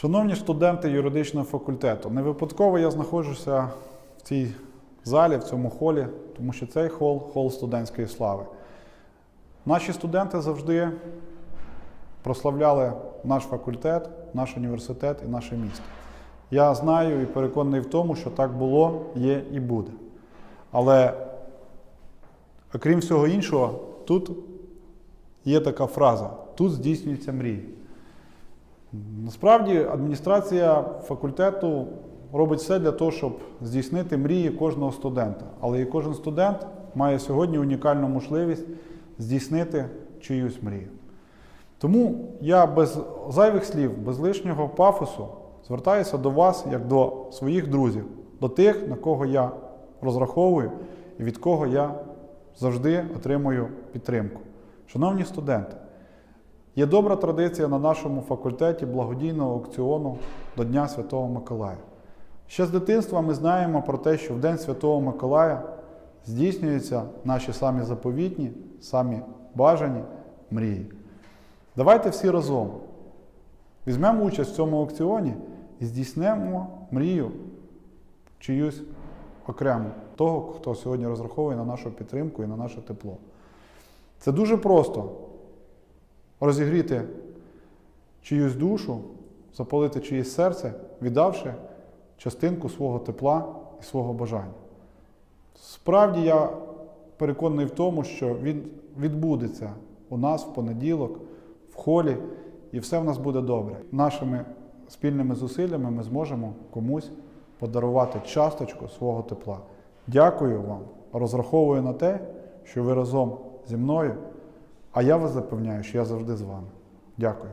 Шановні студенти юридичного факультету, не випадково я знаходжуся в цій залі, в цьому холі, тому що цей хол хол студентської слави. Наші студенти завжди прославляли наш факультет, наш університет і наше місто. Я знаю і переконаний в тому, що так було, є і буде. Але окрім всього іншого, тут є така фраза: тут здійснюються мрії. Насправді адміністрація факультету робить все для того, щоб здійснити мрії кожного студента. Але і кожен студент має сьогодні унікальну можливість здійснити чиюсь мрію. Тому я без зайвих слів, без лишнього пафосу звертаюся до вас як до своїх друзів, до тих, на кого я розраховую і від кого я завжди отримую підтримку. Шановні студенти, Є добра традиція на нашому факультеті благодійного аукціону до Дня Святого Миколая. Ще з дитинства ми знаємо про те, що в День Святого Миколая здійснюються наші самі заповітні, самі бажані мрії. Давайте всі разом візьмемо участь в цьому аукціоні і здійснимо мрію чиюсь окрему того, хто сьогодні розраховує на нашу підтримку і на наше тепло. Це дуже просто розігріти чиюсь душу, запалити чиєсь серце, віддавши частинку свого тепла і свого бажання. Справді я переконаний в тому, що він відбудеться у нас в понеділок, в холі, і все в нас буде добре. Нашими спільними зусиллями ми зможемо комусь подарувати часточку свого тепла. Дякую вам. Розраховую на те, що ви разом зі мною. А я вас запевняю, що я завжди з вами. Дякую.